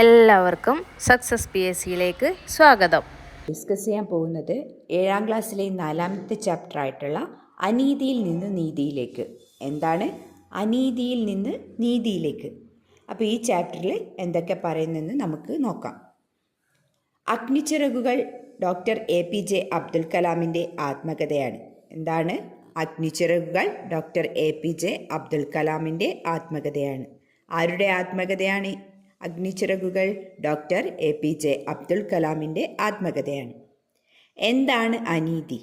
എല്ലാവർക്കും success P S സിയിലേക്ക് സ്വാഗതം. ഡിസ്കസ് ചെയ്യാൻ പോകുന്നത് ഏഴാം ക്ലാസ്സിലെ നാലാമത്തെ ചാപ്റ്റർ ആയിട്ടുള്ള അനീതിയിൽ നിന്ന് നീതിയിലേക്ക്. എന്താണ്? അനീതിയിൽ നിന്ന് നീതിയിലേക്ക്. അപ്പോൾ ഈ ചാപ്റ്ററിൽ എന്തൊക്കെ പറയുന്നതെന്ന് നമുക്ക് നോക്കാം. അഗ്നിച്ചിറകുകൾ doctor A P J Abdul കലാമിന്റെ ആത്മകഥയാണ്. എന്താണ്? അഗ്നിച്ചിറകുകൾ doctor A P J Abdul കലാമിന്റെ ആത്മകഥയാണ്. ആരുടെ ആത്മകഥയാണ്? അഗ്നിച്ചിറകുകൾ doctor A P J Abdul കലാമിന്റെ ആത്മകഥയാണ്. എന്താണ് അനീതി?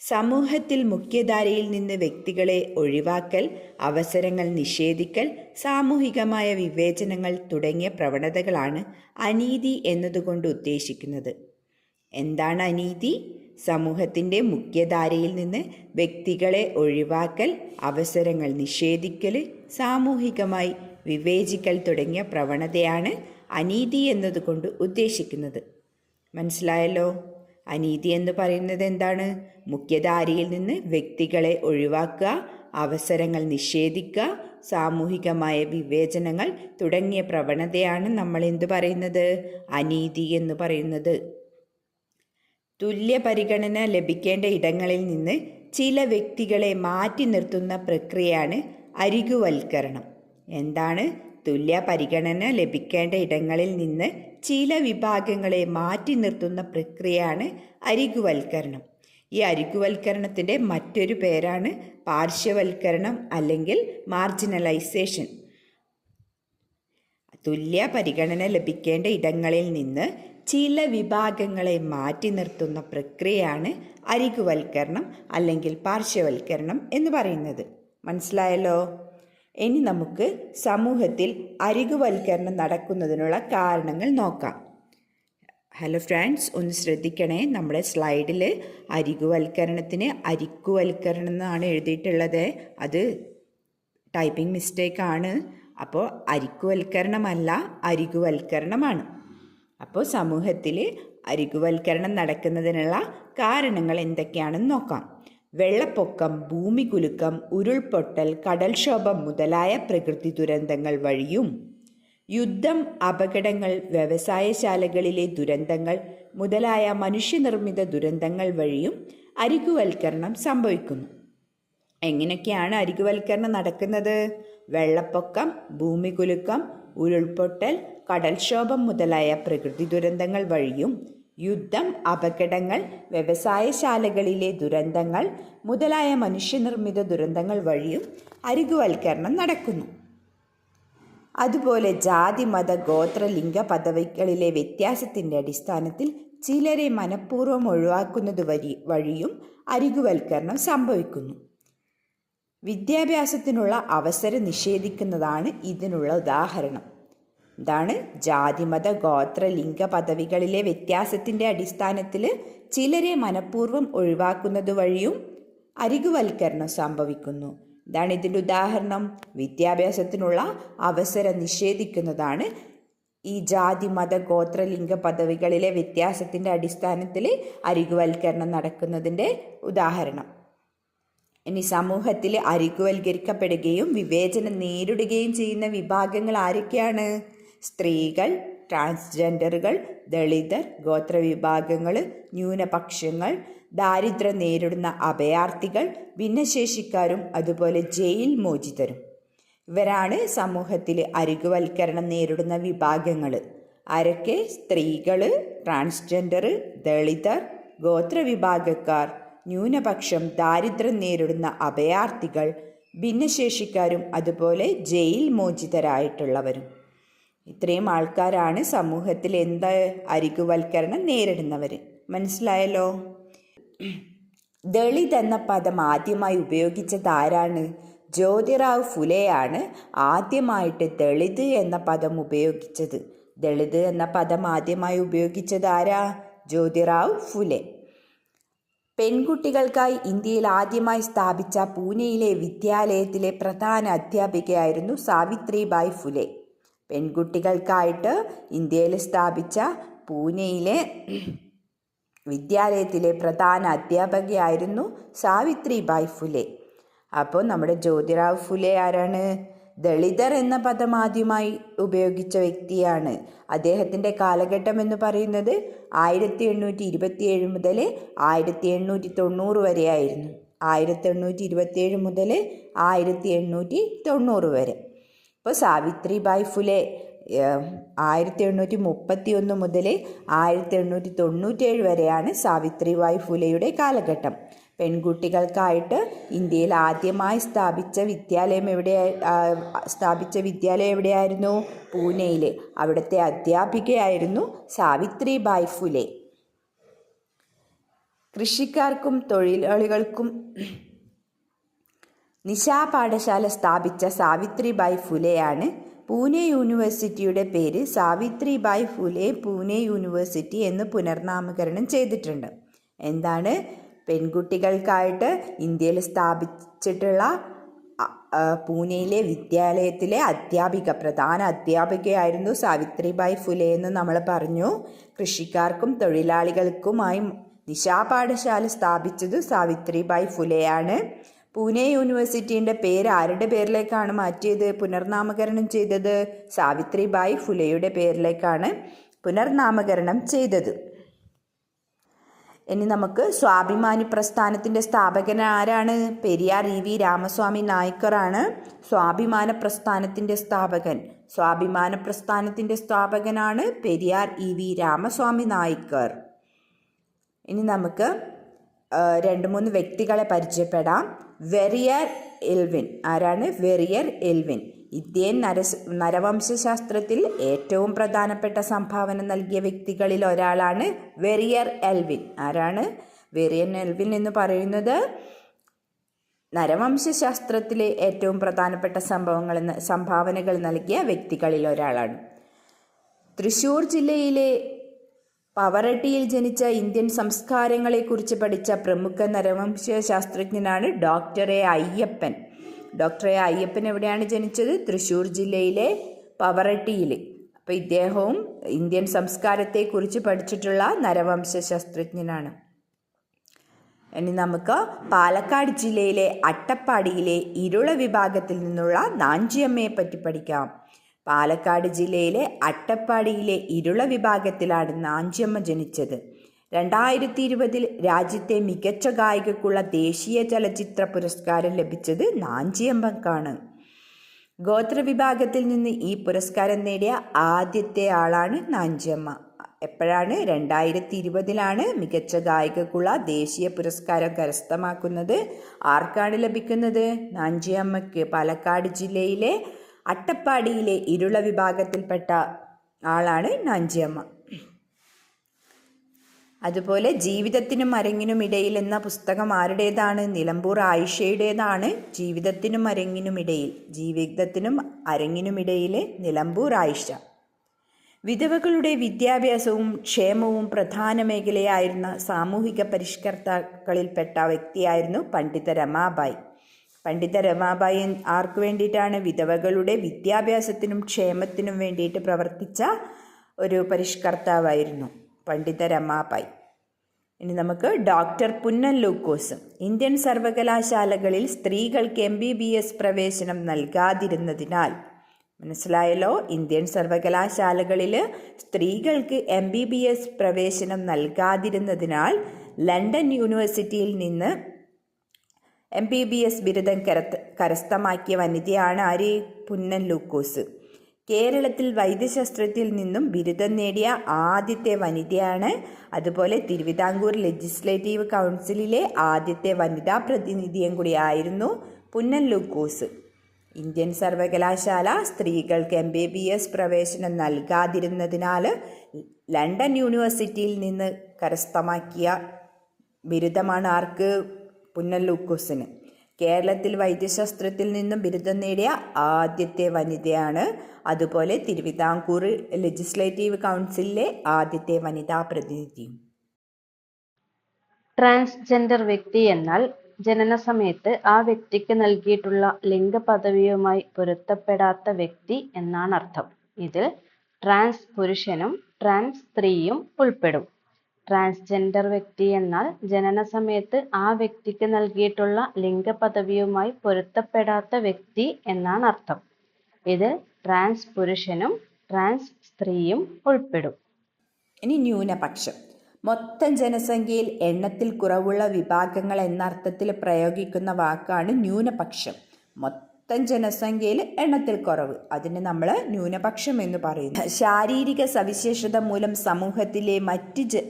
സമൂഹത്തിൽ മുഖ്യധാരയിൽ നിന്ന് വ്യക്തികളെ ഒഴിവാക്കൽ അവസരങ്ങൾ നിഷേധിക്കൽ സാമൂഹികമായ വിവേചനങ്ങൾ തുടങ്ങിയ പ്രവണതകളാണ് അനീതി എന്നതുകൊണ്ട് ഉദ്ദേശിക്കുന്നത്. എന്താണ് അനീതി? സമൂഹത്തിന്റെ മുഖ്യധാരയിൽ നിന്ന് വ്യക്തികളെ ഒഴിവാക്കൽ അവസരങ്ങൾ നിഷേധിക്കൽ സാമൂഹികമായി വിവേചിക്കൽ തുടങ്ങിയ പ്രവണതയാണ് അനീതി എന്നതുകൊണ്ട് ഉദ്ദേശിക്കുന്നത്. മനസ്സിലായല്ലോ? അനീതി എന്ന് പറയുന്നത് എന്താണ്? മുഖ്യധാരയിൽ നിന്ന് വ്യക്തികളെ ഒഴിവാക്കുക അവസരങ്ങൾ നിഷേധിക്കുക സാമൂഹികമായ വിവേചനങ്ങൾ തുടങ്ങിയ പ്രവണതയാണ് നമ്മൾ എന്ത് പറയുന്നത്? അനീതി എന്ന് പറയുന്നത്. തുല്യ പരിഗണന ലഭിക്കേണ്ട ഇടങ്ങളിൽ നിന്ന് ചില വ്യക്തികളെ മാറ്റി നിർത്തുന്ന പ്രക്രിയയാണ് അരികുവൽക്കരണം. എന്താണ്? തുല്യ പരിഗണന ലഭിക്കേണ്ട ഇടങ്ങളിൽ നിന്ന് ചില വിഭാഗങ്ങളെ മാറ്റി നിർത്തുന്ന പ്രക്രിയയാണ് അരികുവൽക്കരണം. ഈ അരികുവൽക്കരണത്തിന്റെ മറ്റൊരു പേരാണ് പാർശ്വവൽക്കരണം അല്ലെങ്കിൽ മാർജിനലൈസേഷൻ. തുല്യ പരിഗണന ലഭിക്കേണ്ട ഇടങ്ങളിൽ നിന്ന് ചില വിഭാഗങ്ങളെ മാറ്റി നിർത്തുന്ന പ്രക്രിയയാണ് അരികുവൽക്കരണം അല്ലെങ്കിൽ പാർശ്വവൽക്കരണം എന്ന് പറയുന്നത്. മനസ്സിലായല്ലോ? ഇനി നമുക്ക് സമൂഹത്തിൽ അരികുവൽക്കരണം നടക്കുന്നതിനുള്ള കാരണങ്ങൾ നോക്കാം. ഹലോ ഫ്രണ്ട്സ് ഒന്ന് ശ്രദ്ധിക്കണേ. നമ്മുടെ സ്ലൈഡിൽ അരികുവൽക്കരണത്തിന് അരിക്കുവൽക്കരണം എന്നാണ് എഴുതിയിട്ടുള്ളത്. അത് ടൈപ്പിംഗ് മിസ്റ്റേക്കാണ് അപ്പോൾ അരിക്കുവൽക്കരണമല്ല അരികുവൽക്കരണമാണ്. അപ്പോൾ സമൂഹത്തിൽ അരികുവൽക്കരണം നടക്കുന്നതിനുള്ള കാരണങ്ങൾ എന്തൊക്കെയാണെന്ന് നോക്കാം. വെള്ളപ്പൊക്കം ഭൂമികുലുക്കം ഉരുൾപൊട്ടൽ കടൽക്ഷോഭം മുതലായ പ്രകൃതി ദുരന്തങ്ങൾ വഴിയും യുദ്ധം അപകടങ്ങൾ വ്യവസായശാലകളിലെ ദുരന്തങ്ങൾ മുതലായ മനുഷ്യനിർമ്മിത ദുരന്തങ്ങൾ വഴിയും അരികുവൽക്കരണം സംഭവിക്കുന്നു. എങ്ങനെയൊക്കെയാണ് അരികുവൽക്കരണം നടക്കുന്നത്? വെള്ളപ്പൊക്കം ഭൂമികുലുക്കം ഉരുൾപൊട്ടൽ കടൽക്ഷോഭം മുതലായ പ്രകൃതി ദുരന്തങ്ങൾ വഴിയും യുദ്ധം അപകടങ്ങൾ വ്യവസായശാലകളിലെ ദുരന്തങ്ങൾ മുതലായ മനുഷ്യനിർമ്മിത ദുരന്തങ്ങൾ വഴിയും അരികുവൽക്കരണം നടക്കുന്നു. അതുപോലെ ജാതി മത ഗോത്ര ലിംഗ പദവികളിലെ വ്യത്യാസത്തിന്റെ അടിസ്ഥാനത്തിൽ ചിലരെ മനഃപൂർവം ഒഴിവാക്കുന്നത് വഴി വഴിയും അരികുവൽക്കരണം സംഭവിക്കുന്നു. വിദ്യാഭ്യാസത്തിനുള്ള അവസരം നിഷേധിക്കുന്നതാണ് ഇതിനുള്ള ഉദാഹരണം. എന്താണ് ജാതിമത ഗോത്ര ലിംഗ പദവികളിലെ വ്യത്യാസത്തിന്റെ അടിസ്ഥാനത്തിൽ ചിലരെ മനഃപൂർവം ഒഴിവാക്കുന്നത് വഴിയും അരികുവൽക്കരണം സംഭവിക്കുന്നു. ഇതാണ് ഇതിന്റെ ഉദാഹരണം. വിദ്യാഭ്യാസത്തിനുള്ള അവസരം നിഷേധിക്കുന്നതാണ് ഈ ജാതി മത ഗോത്ര ലിംഗ പദവികളിലെ വ്യത്യാസത്തിന്റെ അടിസ്ഥാനത്തിൽ അരികുവൽക്കരണം നടക്കുന്നതിന്റെ ഉദാഹരണം. ഇനി സമൂഹത്തിൽ അരികുവൽക്കരിക്കപ്പെടുകയും വിവേചനം നേരിടുകയും ചെയ്യുന്ന വിഭാഗങ്ങൾ ആരൊക്കെയാണ്? സ്ത്രീകൾ ട്രാൻസ്ജെൻഡറുകൾ ദളിതർ ഗോത്രവിഭാഗങ്ങൾ ന്യൂനപക്ഷങ്ങൾ ദാരിദ്ര്യം നേരിടുന്ന അഭയാർത്ഥികൾ ഭിന്നശേഷിക്കാരും അതുപോലെ ജയിൽ മോചിതരും. ഇവരാണ് സമൂഹത്തിൽ അരികുവൽക്കരണം നേരിടുന്ന വിഭാഗങ്ങൾ. ആരൊക്കെ? സ്ത്രീകൾ ട്രാൻസ്ജെൻഡർ ദളിതർ ഗോത്രവിഭാഗക്കാർ ന്യൂനപക്ഷം ദാരിദ്ര്യം നേരിടുന്ന അഭയാർത്ഥികൾ ഭിന്നശേഷിക്കാരും അതുപോലെ ജയിൽ മോചിതരായിട്ടുള്ളവരും. ഇത്രയും ആൾക്കാരാണ് സമൂഹത്തിൽ എന്താ അരികുവൽക്കരണം നേരിടുന്നവർ. മനസ്സിലായല്ലോ? ദളിത് എന്ന പദം ആദ്യമായി ഉപയോഗിച്ചത് ആരാണ്? ജ്യോതിറാവ് ഫുലെയാണ് ആദ്യമായിട്ട് ദളിത് എന്ന പദം ഉപയോഗിച്ചത്. ദളിത് എന്ന പദം ആദ്യമായി ഉപയോഗിച്ചത് ആരാ? ജ്യോതിറാവ് ഫുലെ. പെൺകുട്ടികൾക്കായി ഇന്ത്യയിൽ ആദ്യമായി സ്ഥാപിച്ച പൂനെയിലെ വിദ്യാലയത്തിലെ പ്രധാന അധ്യാപികയായിരുന്നു സാവിത്രിബായ് ഫുലെ. പെൺകുട്ടികൾക്കായിട്ട് ഇന്ത്യയിൽ സ്ഥാപിച്ച പൂനെയിലെ വിദ്യാലയത്തിലെ പ്രധാന അധ്യാപകയായിരുന്നു സാവിത്രിബായ് ഫുലെ. അപ്പോൾ നമ്മുടെ ജ്യോതിറാവ് ഫുലെ ആരാണ്? ദളിതർ എന്ന പദം ആദ്യമായി ഉപയോഗിച്ച വ്യക്തിയാണ്. അദ്ദേഹത്തിന്റെ കാലഘട്ടം എന്ന് പറയുന്നത് ആയിരത്തി എണ്ണൂറ്റി ഇരുപത്തിയേഴ് മുതൽ ആയിരത്തി എണ്ണൂറ്റി തൊണ്ണൂറ് വരെയായിരുന്നു. ആയിരത്തി എണ്ണൂറ്റി ഇരുപത്തിയേഴ് മുതൽ ആയിരത്തി എണ്ണൂറ്റി തൊണ്ണൂറ് വരെ. ഇപ്പോൾ സാവിത്രിബായ് ഫുലെ ആയിരത്തി എണ്ണൂറ്റി മുപ്പത്തി ഒന്ന് മുതൽ ആയിരത്തി എണ്ണൂറ്റി തൊണ്ണൂറ്റേഴ് വരെയാണ് സാവിത്രിബായ് ഫുലെയുടെ കാലഘട്ടം. പെൺകുട്ടികൾക്കായിട്ട് ഇന്ത്യയിൽ ആദ്യമായി സ്ഥാപിച്ച വിദ്യാലയം എവിടെ സ്ഥാപിച്ച വിദ്യാലയം എവിടെയായിരുന്നു? പൂനെയിൽ അവിടുത്തെ അധ്യാപികയായിരുന്നു സാവിത്രി സാവിത്രിബായ് ഫുലെ. കൃഷിക്കാർക്കും തൊഴിലാളികൾക്കും നിശാ പാഠശാല സ്ഥാപിച്ച സാവിത്രിബായ് ഫുലെയാണ് പൂനെ യൂണിവേഴ്സിറ്റിയുടെ പേര് സാവിത്രിബായ് ഫുലെ പൂനെ യൂണിവേഴ്സിറ്റി എന്ന് പുനർനാമകരണം ചെയ്തിട്ടുണ്ട്. എന്താണ്? പെൺകുട്ടികൾക്കായിട്ട് ഇന്ത്യയിൽ സ്ഥാപിച്ചിട്ടുള്ള പൂനെയിലെ വിദ്യാലയത്തിലെ അധ്യാപിക പ്രധാന അധ്യാപികയായിരുന്നു സാവിത്രിബായ് ഫുലെ എന്ന് നമ്മൾ പറഞ്ഞു. കൃഷിക്കാർക്കും തൊഴിലാളികൾക്കുമായി നിശാപാഠശാല സ്ഥാപിച്ചത് സാവിത്രിബായ് ഫുലെയാണ്. പൂനെ യൂണിവേഴ്സിറ്റീന്റെ പേര് ആരുടെ പേരിലേക്കാണ് മാറ്റിയത്? പുനർനാമകരണം ചെയ്തത് സാവിത്രിബായ് ഫുലെയുടെ പേരിലേക്കാണ് പുനർനാമകരണം ചെയ്തത്. ഇനി നമുക്ക് സ്വാഭിമാനി പ്രസ്ഥാനത്തിന്റെ സ്ഥാപകൻ ആരാണ്? പെരിയാർ ഇ വി രാമസ്വാമി നായ്ക്കറാണ് സ്വാഭിമാന പ്രസ്ഥാനത്തിന്റെ സ്ഥാപകൻ. സ്വാഭിമാന പ്രസ്ഥാനത്തിന്റെ സ്ഥാപകനാണ് പെരിയാർ ഇ വി രാമസ്വാമി നായ്ക്കർ. ഇനി നമുക്ക് രണ്ട് മൂന്ന് വ്യക്തികളെ പരിചയപ്പെടാം. Verrier Elwin. ആരാണ്? Verrier Elwin. ഇന്ത്യൻ നരസ് നരവംശാസ്ത്രത്തിൽ ഏറ്റവും പ്രധാനപ്പെട്ട സംഭാവന നൽകിയ വ്യക്തികളിൽ ഒരാളാണ് വെറിയർ എൽവിൻ. ആരാണ്? വെറിയൻ എൽവിൻ എന്ന് പറയുന്നത് നരവംശാസ്ത്രത്തിലെ ഏറ്റവും പ്രധാനപ്പെട്ട സംഭവങ്ങൾ സംഭാവനകൾ നൽകിയ വ്യക്തികളിൽ ഒരാളാണ്. തൃശ്ശൂർ ജില്ലയിലെ പവറട്ടിയിൽ ജനിച്ച ഇന്ത്യൻ സംസ്കാരങ്ങളെക്കുറിച്ച് പഠിച്ച പ്രമുഖ നരവംശ ശാസ്ത്രജ്ഞനാണ് doctor A Ayyappan. Doctor A Ayyappan എവിടെയാണ് ജനിച്ചത്? തൃശ്ശൂർ ജില്ലയിലെ പവറട്ടിയിൽ. അപ്പോൾ ഇദ്ദേഹവും ഇന്ത്യൻ സംസ്കാരത്തെക്കുറിച്ച് പഠിച്ചിട്ടുള്ള നരവംശ ശാസ്ത്രജ്ഞനാണ് ഇനി നമുക്ക് പാലക്കാട് ജില്ലയിലെ അട്ടപ്പാടിയിലെ ഇരുള വിഭാഗത്തിൽ നിന്നുള്ള നാഞ്ചിയമ്മയെ പറ്റി പഠിക്കാം. പാലക്കാട് ജില്ലയിലെ അട്ടപ്പാടിയിലെ ഇരുള വിഭാഗത്തിലാണ് നാഞ്ചിയമ്മ ജനിച്ചത്. രണ്ടായിരത്തി ഇരുപതിൽ രാജ്യത്തെ മികച്ച ഗായികക്കുള്ള ദേശീയ ചലച്ചിത്ര പുരസ്കാരം ലഭിച്ചത് നാഞ്ചിയമ്മക്കാണ്. ഗോത്രവിഭാഗത്തിൽ നിന്ന് ഈ പുരസ്കാരം നേടിയ ആദ്യത്തെ ആളാണ് നാഞ്ചിയമ്മ. എപ്പോഴാണ്? രണ്ടായിരത്തി ഇരുപതിലാണ് മികച്ച ഗായികക്കുള്ള ദേശീയ പുരസ്കാരം കരസ്ഥമാക്കുന്നത്. ആർക്കാണ് ലഭിക്കുന്നത്? നാഞ്ചിയമ്മയ്ക്ക്. പാലക്കാട് ജില്ലയിലെ അട്ടപ്പാടിയിലെ ഇരുള വിഭാഗത്തിൽപ്പെട്ട ആളാണ് നാഞ്ചിയമ്മ. അതുപോലെ ജീവിതത്തിനും അരങ്ങിനും ഇടയിൽ എന്ന പുസ്തകം ആരുടേതാണ്? നിലമ്പൂർ ആയിഷയുടേതാണ്. ജീവിതത്തിനും അരങ്ങിനും ഇടയിൽ ജീവിതത്തിനും അരങ്ങിനും ഇടയിലെ നിലമ്പൂർ ആയിഷ. വിധവകളുടെ വിദ്യാഭ്യാസവും ക്ഷേമവും പ്രധാന മേഖലയായിരുന്ന സാമൂഹിക പരിഷ്കർത്താക്കളിൽപ്പെട്ട വ്യക്തിയായിരുന്നു പണ്ഡിത രമാബായി. പണ്ഡിത രമാബായി ആർക്കു വേണ്ടിയിട്ടാണ് വിധവകളുടെ വിദ്യാഭ്യാസത്തിനും ക്ഷേമത്തിനും വേണ്ടിയിട്ട് പ്രവർത്തിച്ച ഒരു പരിഷ്കർത്താവായിരുന്നു പണ്ഡിത രമാബായി ഇനി നമുക്ക് ഡോക്ടർ പുന്നൻ ലൂക്കോസ് ഇന്ത്യൻ സർവകലാശാലകളിൽ സ്ത്രീകൾക്ക് എം ബി ബി എസ് പ്രവേശനം നൽകാതിരുന്നതിനാൽ മനസ്സിലായല്ലോ? ഇന്ത്യൻ സർവകലാശാലകളിൽ സ്ത്രീകൾക്ക് എം ബി ബി എസ് പ്രവേശനം നൽകാതിരുന്നതിനാൽ ലണ്ടൻ യൂണിവേഴ്സിറ്റിയിൽ നിന്ന് എം ബി ബി എസ് ബിരുദം കരത്ത് കരസ്ഥമാക്കിയ വനിതയാണ് ആര്? പുന്നൻ ലൂക്കോസ്. കേരളത്തിൽ വൈദ്യശാസ്ത്രത്തിൽ നിന്നും ബിരുദം നേടിയ ആദ്യത്തെ വനിതയാണ്. അതുപോലെ തിരുവിതാംകൂർ ലെജിസ്ലേറ്റീവ് കൗൺസിലിലെ ആദ്യത്തെ വനിതാ പ്രതിനിധിയും കൂടിയായിരുന്നു പുന്നൻ ലൂക്കോസ്. ഇന്ത്യൻ സർവകലാശാല സ്ത്രീകൾക്ക് എം ബി ബി എസ് പ്രവേശനം നൽകാതിരുന്നതിനാൽ ലണ്ടൻ യൂണിവേഴ്സിറ്റിയിൽ നിന്ന് കരസ്ഥമാക്കിയ ബിരുദമാണ് ആർക്ക്? പുന്നൻ ലൂക്കോസിന് കേരളത്തിൽ വൈദ്യശാസ്ത്രത്തിൽ നിന്നും ബിരുദം നേടിയ ആദ്യത്തെ വനിതയാണ്. അതുപോലെ തിരുവിതാംകൂർ ലെജിസ്ലേറ്റീവ് കൗൺസിലിലെ ആദ്യത്തെ വനിതാ പ്രതിനിധിയും ട്രാൻസ്ജെൻഡർ വ്യക്തി എന്നാൽ ജനന സമയത്ത് ആ വ്യക്തിക്ക് നൽകിയിട്ടുള്ള ലിംഗപദവിയുമായി പൊരുത്തപ്പെടാത്ത വ്യക്തി എന്നാണ് അർത്ഥം ഇതിൽ ട്രാൻസ് പുരുഷനും ട്രാൻസ് സ്ത്രീയും ഉൾപ്പെടും. ട്രാൻസ്ജെൻഡർ വ്യക്തി എന്നാൽ ജനനസമയത്ത് ആ വ്യക്തിക്ക് നൽകിയിട്ടുള്ള ലിംഗപദവിയുമായി പൊരുത്തപ്പെടാത്ത വ്യക്തി എന്നാണ് അർത്ഥം. ഇത് ട്രാൻസ് പുരുഷനും ട്രാൻസ് സ്ത്രീയും ഉൾപ്പെടും. ഇനി ന്യൂനപക്ഷം. മൊത്തം ജനസംഖ്യയിൽ എണ്ണത്തിൽ കുറവുള്ള വിഭാഗങ്ങൾ എന്ന അർത്ഥത്തിൽ പ്രയോഗിക്കുന്ന വാക്കാണ് ന്യൂനപക്ഷം. മൊത്തം ജനസംഖ്യയിൽ എണ്ണത്തിൽ കുറവ്. അതിന് നമ്മൾ ന്യൂനപക്ഷം എന്ന് പറയുന്നു. ശാരീരിക സവിശേഷത മൂലം സമൂഹത്തിലെ മറ്റ്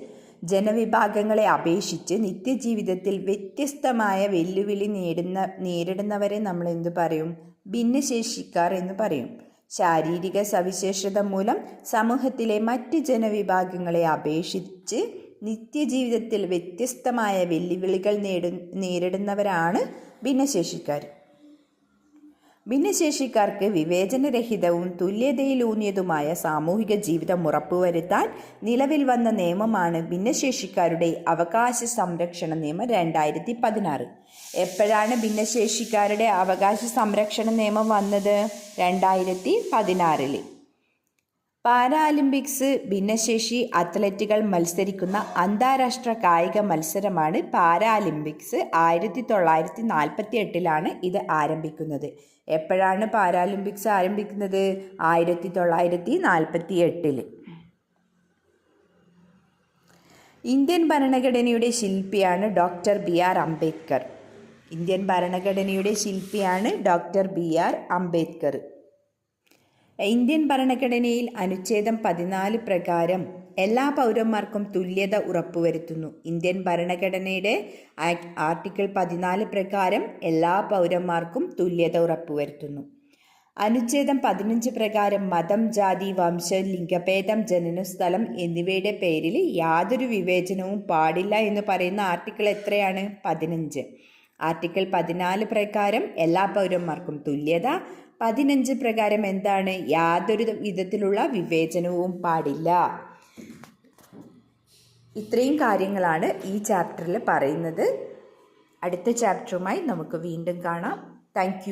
ജനവിഭാഗങ്ങളെ അപേക്ഷിച്ച് നിത്യജീവിതത്തിൽ വ്യത്യസ്തമായ വെല്ലുവിളി നേടുന്ന നേരിടുന്നവരെ നമ്മൾ എന്തു പറയും? ഭിന്നശേഷിക്കാർ എന്ന് പറയും. ശാരീരിക സവിശേഷത മൂലം സമൂഹത്തിലെ മറ്റ് ജനവിഭാഗങ്ങളെ അപേക്ഷിച്ച് നിത്യജീവിതത്തിൽ വ്യത്യസ്തമായ വെല്ലുവിളികൾ നേരിടുന്നവരാണ് ഭിന്നശേഷിക്കാർ. ഭിന്നശേഷിക്കാർക്ക് വിവേചനരഹിതവും തുല്യതയിലൂന്നിയതുമായ സാമൂഹിക ജീവിതം ഉറപ്പുവരുത്താൻ നിലവിൽ വന്ന നിയമമാണ് ഭിന്നശേഷിക്കാരുടെ അവകാശ സംരക്ഷണ നിയമം രണ്ടായിരത്തി പതിനാറ് എപ്പോഴാണ് ഭിന്നശേഷിക്കാരുടെ അവകാശ സംരക്ഷണ നിയമം വന്നത്? രണ്ടായിരത്തി പതിനാറിൽ പാരാലിമ്പിക്സ് ഭിന്നശേഷി അത്ലറ്റുകൾ മത്സരിക്കുന്ന അന്താരാഷ്ട്ര കായിക മത്സരമാണ് പാരാലിമ്പിക്സ്. ആയിരത്തി തൊള്ളായിരത്തി നാൽപ്പത്തി എട്ടിലാണ് ഇത് ആരംഭിക്കുന്നത്. എപ്പോഴാണ് പാരാലിമ്പിക്സ് ആരംഭിക്കുന്നത്? ആയിരത്തി തൊള്ളായിരത്തി നാൽപ്പത്തി എട്ടിൽ ഇന്ത്യൻ ഭരണഘടനയുടെ ശില്പിയാണ് doctor B R Ambedkar. Indian ഭരണഘടനയുടെ ശില്പിയാണ് doctor B R Ambedkar. Indian ഭരണഘടനയിൽ അനുച്ഛേദം പതിനാല് പ്രകാരം എല്ലാ പൗരന്മാർക്കും തുല്യത ഉറപ്പുവരുത്തുന്നു. ഇന്ത്യൻ ഭരണഘടനയുടെ ആർട്ടിക്കിൾ പതിനാല് പ്രകാരം എല്ലാ പൗരന്മാർക്കും തുല്യത ഉറപ്പുവരുത്തുന്നു. അനുച്ഛേദം പതിനഞ്ച് പ്രകാരം മതം ജാതി വംശം ലിംഗഭേദം ജനനസ്ഥലം എന്നിവയുടെ പേരിൽ യാതൊരു വിവേചനവും പാടില്ല എന്ന് പറയുന്ന ആർട്ടിക്കിൾ എത്രയാണ്? പതിനഞ്ച്. ആർട്ടിക്കിൾ പതിനാല് പ്രകാരം എല്ലാ പൗരന്മാർക്കും തുല്യത പതിനഞ്ച് പ്രകാരം എന്താണ് യാതൊരു വിധത്തിലുള്ള വിവേചനവും പാടില്ല. ഇത്രയും കാര്യങ്ങളാണ് ഈ ചാപ്റ്ററിൽ പറയുന്നത്. അടുത്ത ചാപ്റ്ററുമായി നമുക്ക് വീണ്ടും കാണാം. താങ്ക്